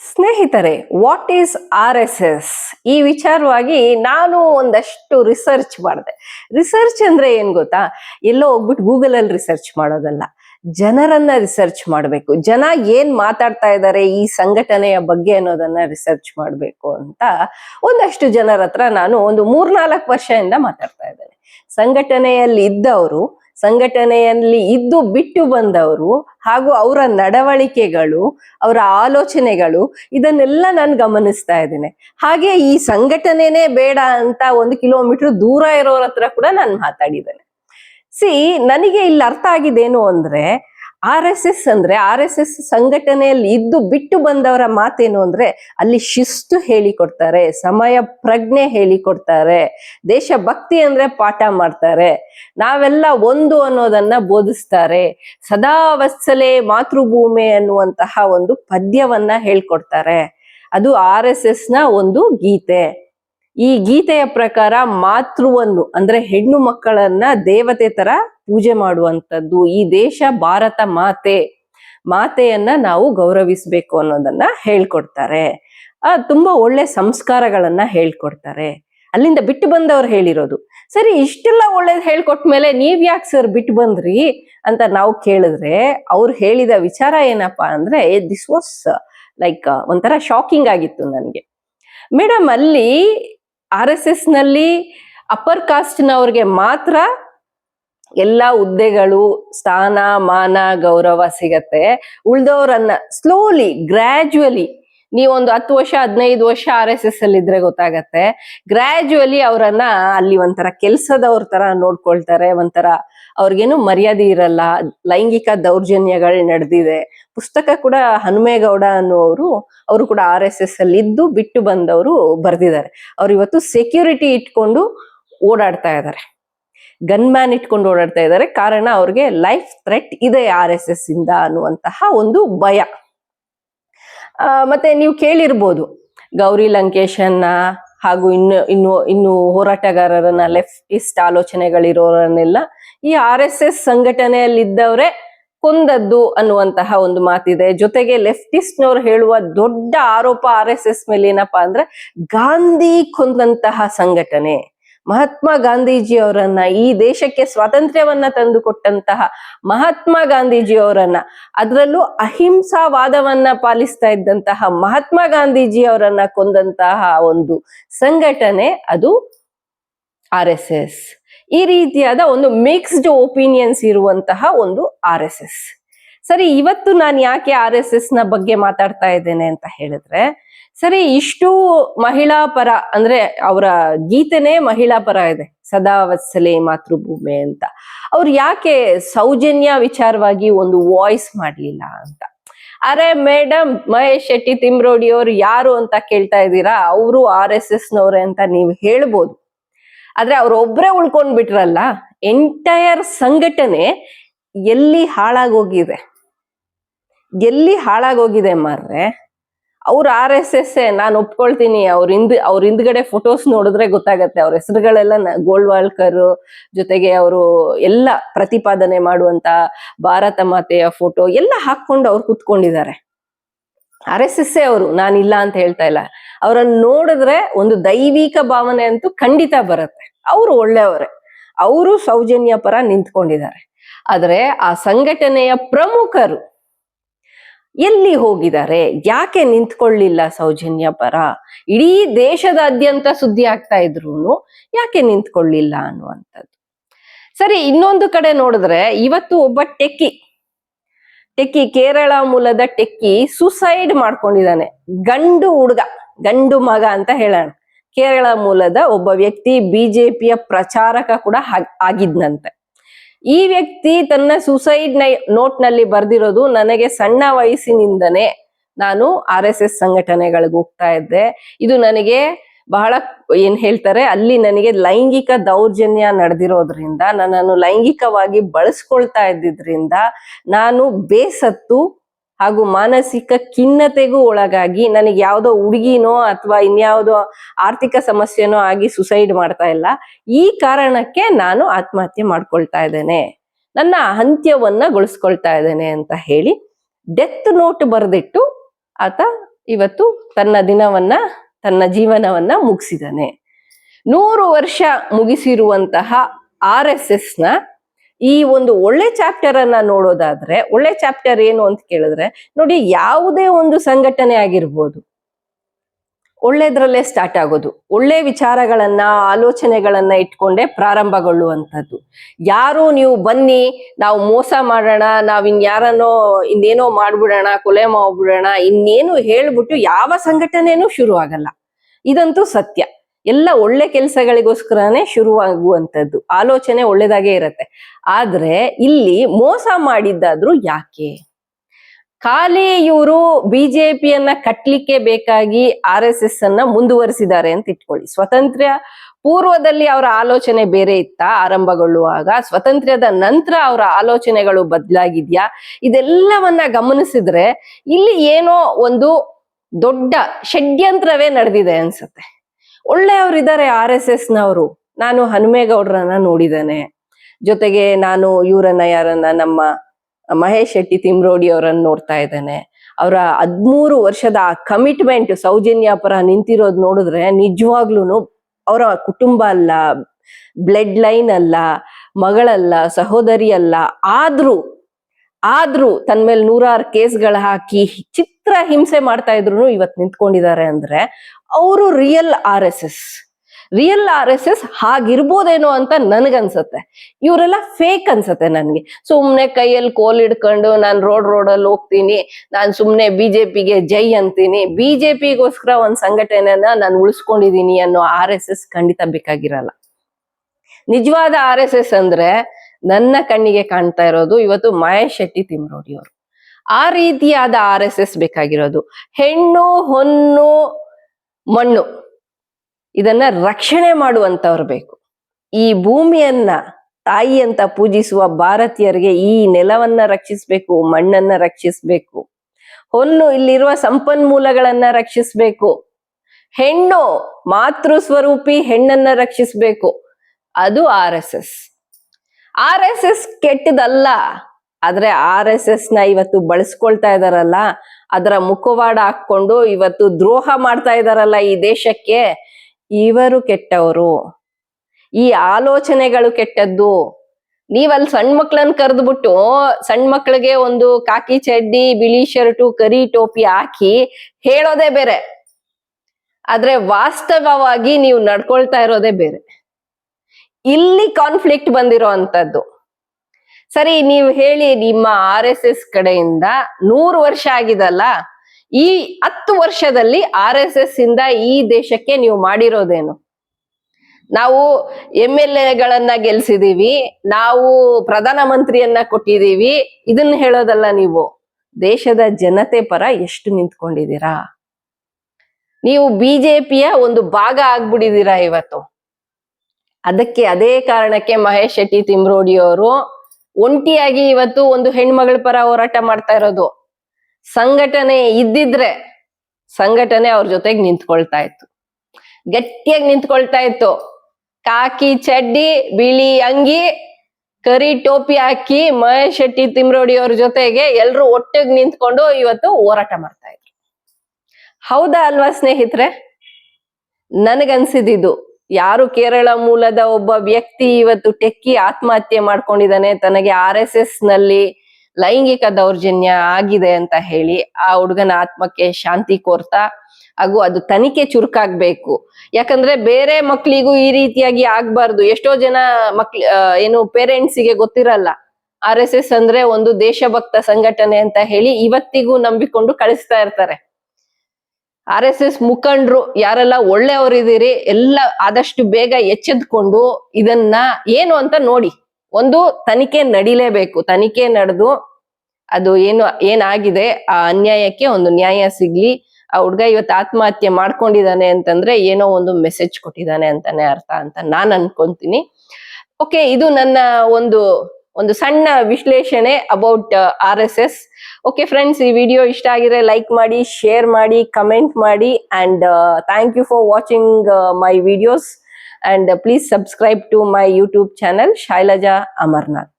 ಸ್ನೇಹಿತರೆ what is R S S ಈ ವಿಚಾರವಾಗಿ ನಾನು ಒಂದಷ್ಟು ರಿಸರ್ಚ್ ಮಾಡಿದೆ. ರಿಸರ್ಚ್ ಅಂದ್ರೆ ಏನ್ ಗೊತ್ತಾ? ಎಲ್ಲೋ ಹೋಗ್ಬಿಟ್ಟು ಗೂಗಲ್ ಅಲ್ಲಿ ರಿಸರ್ಚ್ ಮಾಡೋದಲ್ಲ. ಜನರನ್ನ ರಿಸರ್ಚ್ ಮಾಡಬೇಕು. ಜನ ಏನ್ ಮಾತಾಡ್ತಾ ಇದ್ದಾರೆ ಈ ಸಂಘಟನೆಯ ಬಗ್ಗೆ ಅನ್ನೋದನ್ನ ರಿಸರ್ಚ್ ಮಾಡಬೇಕು ಅಂತ ಒಂದಷ್ಟು ಜನರ ಹತ್ರ ನಾನು ಒಂದು ಮೂರ್ನಾಲ್ಕು ವರ್ಷದಿಂದ ಮಾತಾಡ್ತಾ ಇದ್ದೇನೆ. ಸಂಘಟನೆಯಲ್ಲಿ ಇದ್ದವರು ಸಂಘಟನೆಯಲ್ಲಿ ಇದ್ದು ಬಿಟ್ಟು ಬಂದವರು ಹಾಗೂ ಅವರ ನಡವಳಿಕೆಗಳು, ಅವರ ಆಲೋಚನೆಗಳು, ಇದನ್ನೆಲ್ಲ ನಾನು ಗಮನಿಸ್ತಾ ಇದ್ದೇನೆ. ಹಾಗೆ ಈ ಸಂಘಟನೆನೇ ಬೇಡ ಅಂತ ಒಂದು ಕಿಲೋಮೀಟರ್ ದೂರ ಇರೋರ ಕೂಡ ನಾನು ಮಾತಾಡಿದ್ದೇನೆ. ಸಿ ನನಗೆ ಇಲ್ಲಿ ಅರ್ಥ ಆಗಿದ್ದೇನು ಅಂದ್ರೆ ಆರ್ ಎಸ್ ಎಸ್ ಅಂದ್ರೆ ಆರ್ ಎಸ್ ಎಸ್ ಸಂಘಟನೆಯಲ್ಲಿ ಇದ್ದು ಬಿಟ್ಟು ಬಂದವರ ಮಾತೇನು ಅಂದ್ರೆ ಅಲ್ಲಿ ಶಿಸ್ತು ಹೇಳಿಕೊಡ್ತಾರೆ, ಸಮಯ ಪ್ರಜ್ಞೆ ಹೇಳಿಕೊಡ್ತಾರೆ, ದೇಶಭಕ್ತಿ ಅಂದ್ರೆ ಪಾಠ ಮಾಡ್ತಾರೆ. ನಾವೆಲ್ಲ ಒಂದು ಅನ್ನೋದನ್ನ ಬೋಧಿಸ್ತಾರೆ. ಸದಾ ವತ್ಸಲೆ ಮಾತೃಭೂಮಿ ಅನ್ನುವಂತಹ ಒಂದು ಪದ್ಯವನ್ನ ಹೇಳ್ಕೊಡ್ತಾರೆ. ಅದು ಆರ್ ಎಸ್ ಎಸ್ನ ಒಂದು ಗೀತೆ. ಈ ಗೀತೆಯ ಪ್ರಕಾರ ಮಾತೃವನ್ನು, ಅಂದ್ರೆ ಹೆಣ್ಣು ಮಕ್ಕಳನ್ನ ದೇವತೆ ತರ ಪೂಜೆ ಮಾಡುವಂತದ್ದು ಈ ದೇಶ ಭಾರತ ಮಾತೆ. ಮಾತೆಯನ್ನ ನಾವು ಗೌರವಿಸ್ಬೇಕು ಅನ್ನೋದನ್ನ ಹೇಳ್ಕೊಡ್ತಾರೆ. ಆ, ತುಂಬಾ ಒಳ್ಳೆ ಸಂಸ್ಕಾರಗಳನ್ನ ಹೇಳ್ಕೊಡ್ತಾರೆ. ಅಲ್ಲಿಂದ ಬಿಟ್ಟು ಬಂದವ್ರು ಹೇಳಿರೋದು. ಸರಿ, ಇಷ್ಟೆಲ್ಲ ಒಳ್ಳೇದು ಹೇಳ್ಕೊಟ್ ಮೇಲೆ ನೀವ್ ಯಾಕೆ ಸರ್ ಬಿಟ್ಟು ಬಂದ್ರಿ ಅಂತ ನಾವು ಕೇಳಿದ್ರೆ ಅವ್ರು ಹೇಳಿದ ವಿಚಾರ ಏನಪ್ಪಾ ಅಂದ್ರೆ ದಿಸ್ ವಾಸ್ ಲೈಕ್ ಒಂಥರ ಶಾಕಿಂಗ್ ಆಗಿತ್ತು ನನಗೆ. ಮೇಡಮ್, ಅಲ್ಲಿ ಆರ್ ಎಸ್ ಎಸ್ನಲ್ಲಿ ಅಪ್ಪರ್ ಕಾಸ್ಟ್ನವ್ರಿಗೆ ಮಾತ್ರ ಎಲ್ಲ ಹುದ್ದೆಗಳು ಸ್ಥಾನ, ಮಾನ, ಗೌರವ ಸಿಗತ್ತೆ. ಉಳ್ದವ್ರನ್ನ ಸ್ಲೋಲಿ ಗ್ರ್ಯಾಜುವಲಿ ನೀವೊಂದು ಹತ್ತು ವರ್ಷ, ಹದಿನೈದು ವರ್ಷ ಆರ್ ಎಸ್ ಎಸ್ ಅಲ್ಲಿ ಇದ್ರೆ ಗೊತ್ತಾಗತ್ತೆ. ಗ್ರ್ಯಾಜುವಲಿ ಅವರನ್ನ ಅಲ್ಲಿ ಒಂಥರ ಕೆಲ್ಸದವ್ರ ತರ ನೋಡ್ಕೊಳ್ತಾರೆ, ಒಂಥರ ಅವ್ರಿಗೇನು ಮರ್ಯಾದೆ ಇರಲ್ಲ, ಲೈಂಗಿಕ ದೌರ್ಜನ್ಯಗಳು ನಡೆದಿದೆ. ಪುಸ್ತಕ ಕೂಡ ಹನುಮೇಗೌಡ ಅನ್ನುವರು ಅವರು ಕೂಡ ಆರ್ ಎಸ್ ಎಸ್ ಅಲ್ಲಿ ಇದ್ದು ಬಿಟ್ಟು ಬಂದವರು ಬರೆದಿದ್ದಾರೆ. ಅವ್ರು ಇವತ್ತು ಸೆಕ್ಯೂರಿಟಿ ಇಟ್ಕೊಂಡು ಓಡಾಡ್ತಾ ಇದ್ದಾರೆ. ಗನ್ ಮ್ಯಾನ್ ಇಟ್ಕೊಂಡು ಓಡಾಡ್ತಾ ಇದ್ದಾರೆ. ಕಾರಣ ಅವ್ರಿಗೆ ಲೈಫ್ ಥ್ರೆಟ್ ಇದೆ ಆರ್ ಎಸ್ ಎಸ್ ಇಂದ ಅನ್ನುವಂತಹ ಒಂದು ಭಯ. ಮತ್ತೆ ನೀವು ಕೇಳಿರ್ಬೋದು. ಗೌರಿ ಲಂಕೇಶನ್ನ ಹಾಗೂ ಇನ್ನು ಇನ್ನು ಇನ್ನು ಹೋರಾಟಗಾರರನ್ನ ಲೆಫ್ಟಿಸ್ಟ್ ಆಲೋಚನೆಗಳಿರೋರನ್ನೆಲ್ಲ ಈ ಆರ್ ಎಸ್ ಎಸ್ ಸಂಘಟನೆಯಲ್ಲಿದ್ದವರೇ ಕೊಂದದ್ದು ಅನ್ನುವಂತಹ ಒಂದು ಮಾತಿದೆ. ಜೊತೆಗೆ ಲೆಫ್ಟಿಸ್ಟ್ನವ್ರು ಹೇಳುವ ದೊಡ್ಡ ಆರೋಪ ಆರ್ ಎಸ್ ಎಸ್ ಮೇಲೆ ಏನಪ್ಪಾ ಅಂದ್ರೆ ಗಾಂಧಿ ಕೊಂದಂತಹ ಸಂಘಟನೆ. ಮಹಾತ್ಮ ಗಾಂಧೀಜಿ ಅವರನ್ನ ಈ ದೇಶಕ್ಕೆ ಸ್ವಾತಂತ್ರ್ಯವನ್ನ ತಂದುಕೊಟ್ಟಂತಹ ಮಹಾತ್ಮ ಗಾಂಧೀಜಿ ಅವರನ್ನ ಅದರಲ್ಲೂ ಅಹಿಂಸಾವಾದವನ್ನ ಪಾಲಿಸ್ತಾ ಇದ್ದಂತಹ ಮಹಾತ್ಮ ಗಾಂಧೀಜಿ ಅವರನ್ನ ಕೊಂದಂತಹ ಒಂದು ಸಂಘಟನೆ ಅದು ಆರ್ ಎಸ್ ಎಸ್. ಈ ರೀತಿಯಾದ ಒಂದು ಮಿಕ್ಸ್ಡ್ ಒಪಿನಿಯನ್ಸ್ ಇರುವಂತಹ ಒಂದು ಆರ್ ಎಸ್ ಎಸ್. ಸರಿ, ಇವತ್ತು ನಾನು ಯಾಕೆ ಆರ್ ಎಸ್ ಎಸ್ನ ಬಗ್ಗೆ ಮಾತಾಡ್ತಾ ಇದ್ದೇನೆ ಅಂತ ಹೇಳಿದ್ರೆ ಸರಿ, ಇಷ್ಟು ಮಹಿಳಾ ಪರ, ಅಂದ್ರೆ ಅವರ ಗೀತೆನೇ ಮಹಿಳಾ ಪರ ಇದೆ ಸದಾ ವತ್ಸಲೆ ಮಾತೃಭೂಮಿ ಅಂತ. ಅವ್ರು ಯಾಕೆ ಸೌಜನ್ಯ ವಿಚಾರವಾಗಿ ಒಂದು ವಾಯ್ಸ್ ಮಾಡ್ಲಿಲ್ಲ ಅಂತ? ಅರೆ ಮೇಡಮ್ ಮಹೇಶ್ ಶೆಟ್ಟಿ ತಿಮ್ರೋಡಿ ಅವ್ರು ಯಾರು ಅಂತ ಕೇಳ್ತಾ ಇದ್ದೀರಾ? ಅವರು ಆರ್ ಎಸ್ ಎಸ್ ನವ್ರೆ ಅಂತ ನೀವು ಹೇಳ್ಬೋದು. ಆದ್ರೆ ಅವ್ರೊಬ್ರೇ ಉಳ್ಕೊಂಡ್ ಬಿಟ್ರಲ್ಲ ಎಂಟೈರ್ ಸಂಘಟನೆ ಎಲ್ಲಿ ಹಾಳಾಗೋಗಿದೆ? ಎಲ್ಲಿ ಹಾಳಾಗೋಗಿದೆ ಮಾರ್ರೆ? ಅವ್ರು ಆರ್ ಎಸ್ ಎಸ್ ನಾನು ಒಪ್ಕೊಳ್ತೀನಿ. ಅವ್ರ ಹಿಂದ್, ಅವ್ರ ಹಿಂದ್ಗಡೆ ಫೋಟೋಸ್ ನೋಡಿದ್ರೆ ಗೊತ್ತಾಗತ್ತೆ. ಅವ್ರ ಹೆಸರುಗಳೆಲ್ಲ ಗೋಲ್ವಾಳ್ಕರ್ ಜೊತೆಗೆ ಅವರು ಎಲ್ಲ ಪ್ರತಿಪಾದನೆ ಮಾಡುವಂತ ಭಾರತ ಮಾತೆಯ ಫೋಟೋ ಎಲ್ಲ ಹಾಕೊಂಡು ಅವ್ರು ಕುತ್ಕೊಂಡಿದ್ದಾರೆ. ಆರ್ ಎಸ್ ಎಸ್ ಅವರು ನಾನಿಲ್ಲ ಅಂತ ಹೇಳ್ತಾ ಇಲ್ಲ. ಅವರನ್ನ ನೋಡಿದ್ರೆ ಒಂದು ದೈವಿಕ ಭಾವನೆ ಅಂತೂ ಖಂಡಿತ ಬರುತ್ತೆ. ಅವರು ಒಳ್ಳೆಯವರೇ. ಅವರು ಸೌಜನ್ಯ ಪರ ನಿಂತ್ಕೊಂಡಿದ್ದಾರೆ. ಆದ್ರೆ ಆ ಸಂಘಟನೆಯ ಪ್ರಮುಖರು ಎಲ್ಲಿ ಹೋಗಿದ್ದಾರೆ? ಯಾಕೆ ನಿಂತ್ಕೊಳ್ಳಿಲ್ಲ ಸೌಜನ್ಯ ಪರ? ಇಡೀ ದೇಶದಾದ್ಯಂತ ಸುದ್ದಿ ಆಗ್ತಾ ಇದ್ರು ಯಾಕೆ ನಿಂತ್ಕೊಳ್ಳಿಲ್ಲ ಅನ್ನುವಂಥದ್ದು. ಸರಿ, ಇನ್ನೊಂದು ಕಡೆ ನೋಡಿದ್ರೆ ಇವತ್ತು ಒಬ್ಬ ಟೆಕ್ಕಿ ಟೆಕ್ಕಿ, ಕೇರಳ ಮೂಲದ ಟೆಕ್ಕಿ ಸುಸೈಡ್ ಮಾಡ್ಕೊಂಡಿದ್ದಾನೆ. ಗಂಡು ಹುಡುಗ, ಗಂಡು ಮಗ ಅಂತ ಹೇಳೋಣ. ಕೇರಳ ಮೂಲದ ಒಬ್ಬ ವ್ಯಕ್ತಿ ಬಿಜೆಪಿಯ ಪ್ರಚಾರಕ ಕೂಡ ಆಗಿದ್ನಂತೆ. ಈ ವ್ಯಕ್ತಿ ತನ್ನ ಸುಸೈಡ್ ನೋಟ್ನಲ್ಲಿ ಬರ್ದಿರೋದು ನನಗೆ ಸಣ್ಣ ವಯಸ್ಸಿನಿಂದನೇ ನಾನು ಆರ್ ಎಸ್ ಎಸ್ ಸಂಘಟನೆಗಳಿಗೆ ಹೋಗ್ತಾ ಇದ್ದೆ. ಇದು ನನಗೆ ಬಹಳ ಏನ್ ಹೇಳ್ತಾರೆ, ಅಲ್ಲಿ ನನಗೆ ಲೈಂಗಿಕ ದೌರ್ಜನ್ಯ ನಡೆದಿರೋದ್ರಿಂದ, ನನ್ನನ್ನು ಲೈಂಗಿಕವಾಗಿ ಬಳಸ್ಕೊಳ್ತಾ ಇದ್ದಿದ್ರಿಂದ, ನಾನು ಬೇಸತ್ತು ಹಾಗೂ ಮಾನಸಿಕ ಖಿನ್ನತೆಗೂ ಒಳಗಾಗಿ ನನಗೆ ಯಾವುದೋ ಹುಡುಗಿನೋ ಅಥವಾ ಇನ್ಯಾವುದೋ ಆರ್ಥಿಕ ಸಮಸ್ಯೆನೋ ಆಗಿ ಸುಸೈಡ್ ಮಾಡ್ತಾ ಇಲ್ಲ. ಈ ಕಾರಣಕ್ಕೆ ನಾನು ಆತ್ಮಹತ್ಯೆ ಮಾಡ್ಕೊಳ್ತಾ ಇದ್ದೇನೆ. ನನ್ನ ಅಂತ್ಯವನ್ನ ಗೊಳಿಸ್ಕೊಳ್ತಾ ಇದ್ದೇನೆ ಅಂತ ಹೇಳಿ ಡೆತ್ ನೋಟ್ ಬರೆದಿಟ್ಟು ಆತ ಇವತ್ತು ತನ್ನ ದಿನವನ್ನ, ತನ್ನ ಜೀವನವನ್ನ ಮುಗಿಸಿದಾನೆ ನೂರು ವರ್ಷ ಮುಗಿಸಿರುವಂತಹ ಆರ್ ಎಸ್ ಎಸ್ನ ಈ ಒಂದು ಒಳ್ಳೆ ಚಾಪ್ಟರ್ ಅನ್ನ ನೋಡೋದಾದ್ರೆ, ಒಳ್ಳೆ ಚಾಪ್ಟರ್ ಏನು ಅಂತ ಕೇಳಿದ್ರೆ, ನೋಡಿ ಯಾವುದೇ ಒಂದು ಸಂಘಟನೆ ಆಗಿರ್ಬೋದು, ಒಳ್ಳೆದ್ರಲ್ಲೇ ಸ್ಟಾರ್ಟ್ ಆಗೋದು. ಒಳ್ಳೆ ವಿಚಾರಗಳನ್ನ, ಆಲೋಚನೆಗಳನ್ನ ಇಟ್ಕೊಂಡೇ ಪ್ರಾರಂಭಗೊಳ್ಳುವಂಥದ್ದು. ಯಾರು ನೀವು ಬನ್ನಿ, ನಾವು ಮೋಸ ಮಾಡೋಣ ನಾವ್ ಇನ್ಯಾರನ್ನೋ ಇನ್ನೇನೋ ಮಾಡ್ಬಿಡೋಣ, ಕೊಲೆ ಮಾಡ್ಬಿಡೋಣ, ಇನ್ನೇನು ಹೇಳ್ಬಿಟ್ಟು ಯಾವ ಸಂಘಟನೆನೂ ಶುರು ಆಗಲ್ಲ ಇದಂತೂ ಸತ್ಯ. ಎಲ್ಲ ಒಳ್ಳೆ ಕೆಲಸಗಳಿಗೋಸ್ಕರನೇ ಶುರುವಾಗುವಂಥದ್ದು. ಆಲೋಚನೆ ಒಳ್ಳೇದಾಗೆ ಇರತ್ತೆ. ಆದ್ರೆ ಇಲ್ಲಿ ಮೋಸ ಮಾಡಿದ್ದಾದ್ರೂ ಯಾಕೆ? ಖಾಲಿ ಇವರು ಬಿಜೆಪಿಯನ್ನ ಕಟ್ಲಿಕ್ಕೆ ಬೇಕಾಗಿ ಆರ್ ಎಸ್ ಎಸ್ ಅನ್ನ ಮುಂದುವರಿಸಿದ್ದಾರೆ ಅಂತ ಇಟ್ಕೊಳ್ಳಿ. ಸ್ವಾತಂತ್ರ್ಯ ಪೂರ್ವದಲ್ಲಿ ಅವರ ಆಲೋಚನೆ ಬೇರೆ ಇತ್ತ, ಆರಂಭಗೊಳ್ಳುವಾಗ. ಸ್ವತಂತ್ರ್ಯದ ನಂತರ ಅವರ ಆಲೋಚನೆಗಳು ಬದಲಾಗಿದ್ಯಾ? ಇದೆಲ್ಲವನ್ನ ಗಮನಿಸಿದ್ರೆ ಇಲ್ಲಿ ಏನೋ ಒಂದು ದೊಡ್ಡ ಷಡ್ಯಂತ್ರವೇ ನಡೆದಿದೆ ಅನ್ಸುತ್ತೆ. ಒಳ್ಳೆಯವ್ರಿದ್ದಾರೆ ಆರ್ ಎಸ್ ಎಸ್ ನವರು ನಾನು ಹನುಮೇಗೌಡ್ರನ್ನ ನೋಡಿದ್ದೇನೆ. ಜೊತೆಗೆ ನಾನು ಇವರನ್ನ ಯಾರನ್ನ ನಮ್ಮ ಮಹೇಶ್ ಶೆಟ್ಟಿ ತಿಮ್ರೋಡಿ ಅವರನ್ನ ನೋಡ್ತಾ ಇದ್ದೇನೆ. ಅವರ ಹದ್ಮೂರು ವರ್ಷದ ಕಮಿಟ್ಮೆಂಟ್ ಸೌಜನ್ಯ ಪರ ನಿಂತಿರೋದು ನೋಡಿದ್ರೆ ನಿಜವಾಗ್ಲೂನು ಅವರ ಕುಟುಂಬ ಅಲ್ಲ ಬ್ಲಡ್ ಲೈನ್ ಅಲ್ಲ, ಮಗಳಲ್ಲ, ಸಹೋದರಿ ಅಲ್ಲ, ಆದ್ರೂ ಆದ್ರೂ ತನ್ ಮೇಲೆ ನೂರಾರು ಕೇಸ್ಗಳು ಹಾಕಿ ಚಿತ್ರ ಹಿಂಸೆ ಮಾಡ್ತಾ ಇದ್ರು ಇವತ್ ನಿಂತ್ಕೊಂಡಿದ್ದಾರೆ ಅಂದ್ರೆ ಅವರು real R S S. Real R S S ಹಾಗಿರ್ಬೋದೇನೋ ಅಂತ ನನ್ಗನ್ಸತ್ತೆ. ಇವರೆಲ್ಲ ಫೇಕ್ ಅನ್ಸತ್ತೆ ನನ್ಗೆ. ಸುಮ್ನೆ ಕೈಯಲ್ಲಿ ಕೋಲ್ ಹಿಡ್ಕೊಂಡು ನಾನು ರೋಡ್ ರೋಡಲ್ಲಿ ಹೋಗ್ತೀನಿ, ನಾನ್ ಸುಮ್ನೆ ಬಿಜೆಪಿಗೆ ಜೈ ಅಂತೀನಿ ಬಿಜೆಪಿಗೋಸ್ಕರ ಒಂದ್ ಸಂಘಟನೆನ ನಾನು ಉಳಿಸ್ಕೊಂಡಿದೀನಿ ಅನ್ನೋ ಆರ್ ಎಸ್ ಎಸ್ ಖಂಡಿತ ಬೇಕಾಗಿರಲ್ಲ. ನಿಜವಾದ ಆರ್ ಎಸ್ ಎಸ್ ಅಂದ್ರೆ ನನ್ನ ಕಣ್ಣಿಗೆ ಕಾಣ್ತಾ ಇರೋದು ಇವತ್ತು ಮಹೇಶ್ ಶೆಟ್ಟಿ ತಿಮ್ರೋಡಿ ಅವರು. ಆ ರೀತಿಯಾದ ಆರ್ ಎಸ್ ಎಸ್ ಬೇಕಾಗಿರೋದು. ಹೆಣ್ಣು, ಹೊನ್ನು, ಮಣ್ಣು. ಇದನ್ನ ರಕ್ಷಣೆ ಮಾಡುವಂತವ್ರು ಬೇಕು. ಈ ಭೂಮಿಯನ್ನ ತಾಯಿ ಅಂತ ಪೂಜಿಸುವ ಭಾರತೀಯರಿಗೆ ಈ ನೆಲವನ್ನ ರಕ್ಷಿಸ್ಬೇಕು, ಮಣ್ಣನ್ನ ರಕ್ಷಿಸ್ಬೇಕು. ಹೊನ್ನು ಇಲ್ಲಿರುವ ಸಂಪನ್ಮೂಲಗಳನ್ನ ರಕ್ಷಿಸ್ಬೇಕು. ಹೆಣ್ಣು ಮಾತೃ ಸ್ವರೂಪಿ ಹೆಣ್ಣನ್ನ ರಕ್ಷಿಸ್ಬೇಕು. ಅದು R S S. R S S ಕೆಟ್ಟದಲ್ಲ, ಆದ್ರೆ ಆರ್ ಎಸ್ ಎಸ್ನ ಇವತ್ತು ಬಳಸ್ಕೊಳ್ತಾ ಇದಾರಲ್ಲ, ಅದರ ಮುಖವಾಡ ಹಾಕೊಂಡು ಇವತ್ತು ದ್ರೋಹ ಮಾಡ್ತಾ ಇದಾರಲ್ಲ ಈ ದೇಶಕ್ಕೆ, ಇವರು ಕೆಟ್ಟವರು. ಈ ಆಲೋಚನೆಗಳು ಕೆಟ್ಟದ್ದು. ನೀವಲ್ಲಿ ಸಣ್ಣ ಮಕ್ಳನ್ನ ಕರೆದ್ಬಿಟ್ಟು ಸಣ್ಣ ಮಕ್ಳಿಗೆ ಒಂದು ಕಾಕಿ ಚಡ್ಡಿ, ಬಿಳಿ ಶರ್ಟು, ಕರಿ ಟೋಪಿ ಹಾಕಿ ಹೇಳೋದೇ ಬೇರೆ. ಆದ್ರೆ ವಾಸ್ತವವಾಗಿ ನೀವು ನಡ್ಕೊಳ್ತಾ ಇರೋದೇ ಬೇರೆ. ಇಲ್ಲಿ ಕಾನ್ಫ್ಲಿಕ್ಟ್ ಬಂದಿರೋ ಅಂತದ್ದು ಸರಿ, ನೀವು ಹೇಳಿ ನಿಮ್ಮ ಆರ್ ಎಸ್ ಎಸ್ ಕಡೆಯಿಂದ ನೂರು ವರ್ಷ ಆಗಿದಲ್ಲ, ಈ ಹತ್ತು ವರ್ಷದಲ್ಲಿ ಆರ್ ಎಸ್ ಎಸ್ ಇಂದ ಈ ದೇಶಕ್ಕೆ ನೀವು ಮಾಡಿರೋದೇನು? ನಾವು ಎಂ ಎಲ್ ಎಗಳನ್ನ ಗೆಲ್ಸಿದೀವಿ, ನಾವು ಪ್ರಧಾನ ಮಂತ್ರಿಯನ್ನ ಕೊಟ್ಟಿದೀವಿ, ಇದನ್ನ ಹೇಳೋದಲ್ಲ ನೀವು. ದೇಶದ ಜನತೆ ಪರ ಎಷ್ಟು ನಿಂತ್ಕೊಂಡಿದ್ದೀರಾ? ನೀವು ಬಿಜೆಪಿಯ ಒಂದು ಭಾಗ ಆಗ್ಬಿಟ್ಟಿದ್ದೀರಾ ಇವತ್ತು. ಅದಕ್ಕೆ ಅದೇ ಕಾರಣಕ್ಕೆ ಮಹೇಶ್ ಶೆಟ್ಟಿ ತಿಮ್ರೋಡಿ ಅವರು ಒಂಟಿಯಾಗಿ ಇವತ್ತು ಒಂದು ಹೆಣ್ಮಗಳ ಪರ ಹೋರಾಟ ಮಾಡ್ತಾ ಇರೋದು. ಸಂಘಟನೆ ಇದ್ದಿದ್ರೆ ಸಂಘಟನೆ ಅವ್ರ ಜೊತೆಗೆ ನಿಂತ್ಕೊಳ್ತಾ ಇತ್ತು. ಗಟ್ಟಿಯಾಗಿ ನಿಂತ್ಕೊಳ್ತಾ ಇತ್ತು. ಕಾಕಿ ಚಡ್ಡಿ, ಬಿಳಿ ಅಂಗಿ, ಕರಿ ಟೋಪಿ ಹಾಕಿ ಮಹೇಶ್ ಶೆಟ್ಟಿ ತಿಮ್ರೋಡಿ ಅವ್ರ ಜೊತೆಗೆ ಎಲ್ರು ಒಟ್ಟಿಗೆ ನಿಂತ್ಕೊಂಡು ಇವತ್ತು ಹೋರಾಟ ಮಾಡ್ತಾ ಇದ್ರು. ಹೌದಾ ಅಲ್ವಾ ಸ್ನೇಹಿತರೆ? ನನಗನ್ಸಿದ್ದು ಯಾರು ಕೇರಳ ಮೂಲದ ಒಬ್ಬ ವ್ಯಕ್ತಿ ಇವತ್ತು ಟೆಕ್ಕಿ ಆತ್ಮಹತ್ಯೆ ಮಾಡ್ಕೊಂಡಿದ್ದಾನೆ. ತನಗೆ ಆರ್ ಎಸ್ ಎಸ್ನಲ್ಲಿ ಲೈಂಗಿಕ ದೌರ್ಜನ್ಯ ಆಗಿದೆ ಅಂತ ಹೇಳಿ ಆ ಹುಡುಗನ ಆತ್ಮಕ್ಕೆ ಶಾಂತಿ ಕೋರ್ತಾ ಹಾಗೂ ಅದು ತನಿಖೆ ಚುರುಕಾಗ್ಬೇಕು. ಯಾಕಂದ್ರೆ ಬೇರೆ ಮಕ್ಳಿಗೂ ಈ ರೀತಿಯಾಗಿ ಆಗ್ಬಾರ್ದು. ಎಷ್ಟೋ ಜನ ಮಕ್ಳ ಏನು ಪೇರೆಂಟ್ಸಿಗೆ ಗೊತ್ತಿರಲ್ಲ. ಆರ್ ಎಸ್ ಎಸ್ ಅಂದ್ರೆ ಒಂದು ದೇಶಭಕ್ತ ಸಂಘಟನೆ ಅಂತ ಹೇಳಿ ಇವತ್ತಿಗೂ ನಂಬಿಕೊಂಡು ಕಳಿಸ್ತಾ ಇರ್ತಾರೆ. ಆರ್ ಎಸ್ ಎಸ್ ಮುಖಂಡರು ಯಾರೆಲ್ಲ ಒಳ್ಳೆಯವರಿದ್ದೀರಿ, ಎಲ್ಲ ಆದಷ್ಟು ಬೇಗ ಎಚ್ಚೆದ್ಕೊಂಡು ಇದನ್ನ ಏನು ಅಂತ ನೋಡಿ. ಒಂದು ತನಿಖೆ ನಡಿಲೇಬೇಕು. ತನಿಖೆ ನಡೆದು ಅದು ಏನು, ಏನಾಗಿದೆ, ಆ ಅನ್ಯಾಯಕ್ಕೆ ಒಂದು ನ್ಯಾಯ ಸಿಗ್ಲಿ. ಆ ಹುಡ್ಗ ಇವತ್ತು ಆತ್ಮಹತ್ಯೆ ಮಾಡ್ಕೊಂಡಿದ್ದಾನೆ ಅಂತಂದ್ರೆ ಏನೋ ಒಂದು ಮೆಸೇಜ್ ಕೊಟ್ಟಿದ್ದಾನೆ ಅಂತಾನೆ ಅರ್ಥ ಅಂತ ನಾನು ಅನ್ಕೊಂತೀನಿ. ಓಕೆ ಇದು ನನ್ನ ಒಂದು ಒಂದು ಸಣ್ಣ ವಿಶ್ಲೇಷಣೆ about R S S okay friends ಈ ವಿಡಿಯೋ ಇಷ್ಟ ಆಗಿದ್ರೆ ಲೈಕ್ ಮಾಡಿ ಶೇರ್ ಮಾಡಿ ಕಮೆಂಟ್ ಮಾಡಿ and thank you for watching my videos and please subscribe to my YouTube channel Shailaja Amarnath